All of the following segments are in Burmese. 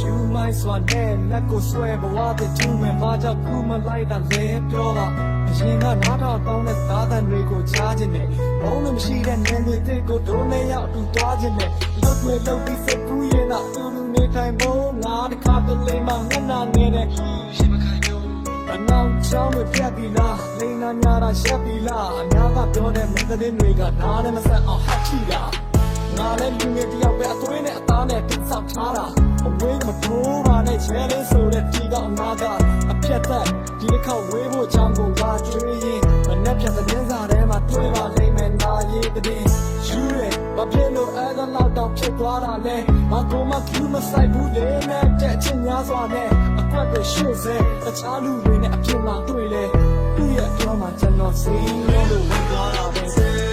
ယူမိုင်းစွာနဲ့လက်ကိုဆွဲဘဝတည်းကျူးမယ်ဘာကြောင့်ခုမလိုက်တာလဲပြောပါအရင်ကနားထောင်တောင်းတဲ့သားတန်တွေကိုချားခြင်းနဲ့ဘုံလို့မရှိတဲ့နေတွေတိတ်ကိုဒုံးနဲ့ရောက်တူသွားခြင်းနဲ့လောက်တွေလောက်ပြီးစိတ်ကူးရင်တော့သူလူနေထိုင်ဖို့ငါတခါတလေမှမျက်နှာငယ်နဲ့ရှိမခိုင်ဘူးအနောက်ချောင်းတွေပြတ်ပြီလားလိန်နာညာတာရှက်ပြီလားအများကပြောတဲ့မင်းသတင်းတွေကနားနဲ့မဆက်အောင်ဟတ်ချီတာ ငါလည်းလူငယ်တယောက်ပဲအသွေးနဲ့အသားနဲ့တိဆောက်ထားတာအဝေးမထိုးပါနဲ့ချဲလေးဆိုတဲ့ဒီကအနာကအပြတ်သက်ဒီတစ်ခေါက်ဝေးဖို့ချောင်းကိုငါကျွေးရင်မနဲ့ပြတ်တဲ့င်းစားထဲမှာတွေ့ပါလိမ့်မယ်နာရေးတဲ့ယူရဲဘာဖြစ်လို့အဲ့ဒါလောက်တော့ဖြစ်သွားတာလဲမကောမကျူးမဆိုင်ဘူးလေနဲ့တဲ့ချင်းများစွာနဲ့အကွက်တွေရှေ့စေတခြားလူတွေနဲ့အပြင်မှာတွေ့လေသူ့ရဲ့ပြောမှကျွန်တော်စိတ်လုံးလို့ဝင်သွားတာပဲ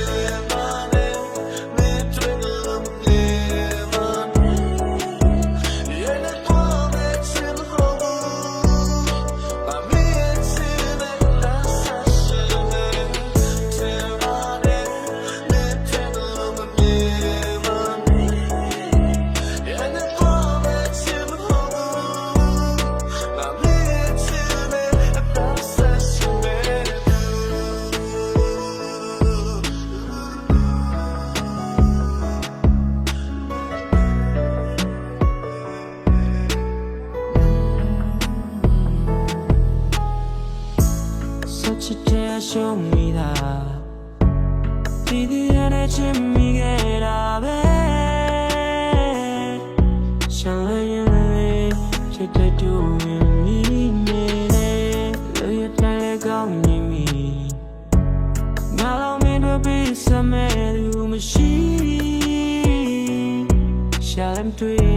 tear show me that Didi ane chimmi ge da be Shan le yin le chit te tu yin mi me le Lo ya tai le gao ni mi Nga lao min do bi sa me lu ma shi Sha lem tui nai Nen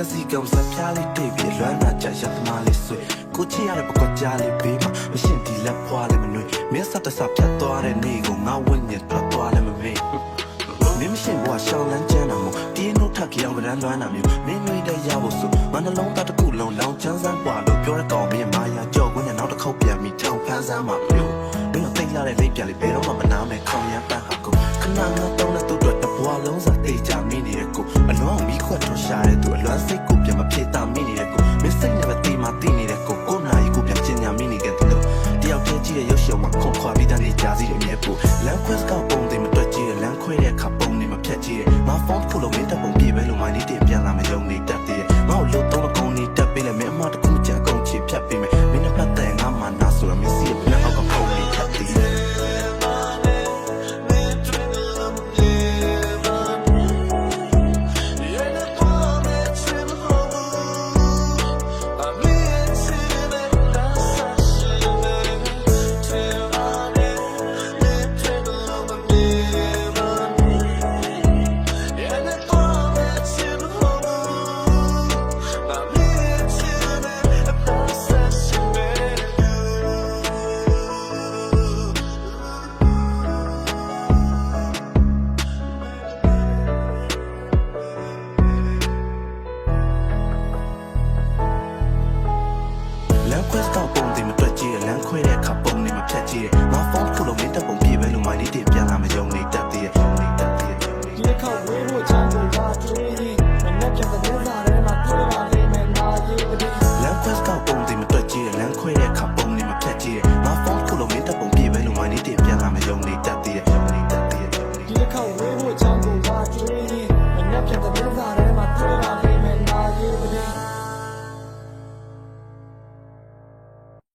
က်စီကောင်စဖျားလေးတိတ်ပြီးလွမ်းနာကြရသမားလေးဆွေကိုချီရတဲ့ပကွက်ကြားလေးပေးမှာမရှင်းဒီလက်ဖွာလေးမနှွေမင်းဆက်တဆဖြတ်သွားတဲ့နေ့ကိုငါဝင့်ညက်ထွက်သွားလည်းမမေ့မင်းမရှင်းဘွာရှောင်းလန်းကျန်းတာမို့တီးနို့ထက်ကြောင်ကရန်လွမ်းတာမျိုးမင်းမျိုးတဲ့ရဖို့ဆိုငါနှလုံးသားတစ်ခုလုံးလောင်ချမ်းစမ်းပွာလို့ပြောတဲ့ကောင်မင်းမာယာကြောက်ခွင်းနဲ့နောက်တစ်ခေါက်ပြန်ပြီးထောင်ဖန်းစမ်းမှာမျိုးမင်းတို့သိလာတဲ့လိပ်ပြလေးဘယ်တော့မှမနာမဲ့ခေါင်ရမ်းပန်း ဟာကိုခဏငါတောင်းတဲ့သူ့အတွက်တဘွာလုံးစားတေးချမိနေတဲ့ကိုအလွန်မီးခွက်ထွက်ရှာတဲ့သူအလွမ်းစိတ်ကိုပြန်မဖြစ်တာမိနေတဲ့ကိုမင်းစိတ်နဲ့ပဲတေးမှတေးနေတဲ့ကိုကိုနာရီကို Press တော့ပုံတင်မတွက်ကြည့်ရလမ်းခွဲတဲ့အခါပုံနေမဖြတ်ကြည့်ရငါဖုန်းထုတ်လို့နေတဲ့ပုံပြည့်ပဲလို့ my date ပြန်လာမယုံနေတတ်သေးရဲ့နေတတ်သေးရဲ့ဒီအခါဝေးဖို့ချမ်းသာတာတွေးရင်မနေ့ကတည်းကစားတယ်မှာတွေ့ပါလိမ့်မယ်နာရေးတည်းလမ်း Press တော့ပုံတင်မတွက်ကြည့်ရလမ်းခွဲတဲ့အခါပုံနေမဖြတ်ကြည့်ရငါဖုန်းထုတ်လို့နေတဲ့ပုံပြည့်ပဲလို့ my date ပြန်လာမယုံနေတတ်သေးရဲ့နေတတ်သေးရဲ့ဒီအခါဝေးဖို့ချမ်းသာတာတွေးရင်မနေ့ကတည်းကစားတယ်မှာတွေ့ပါ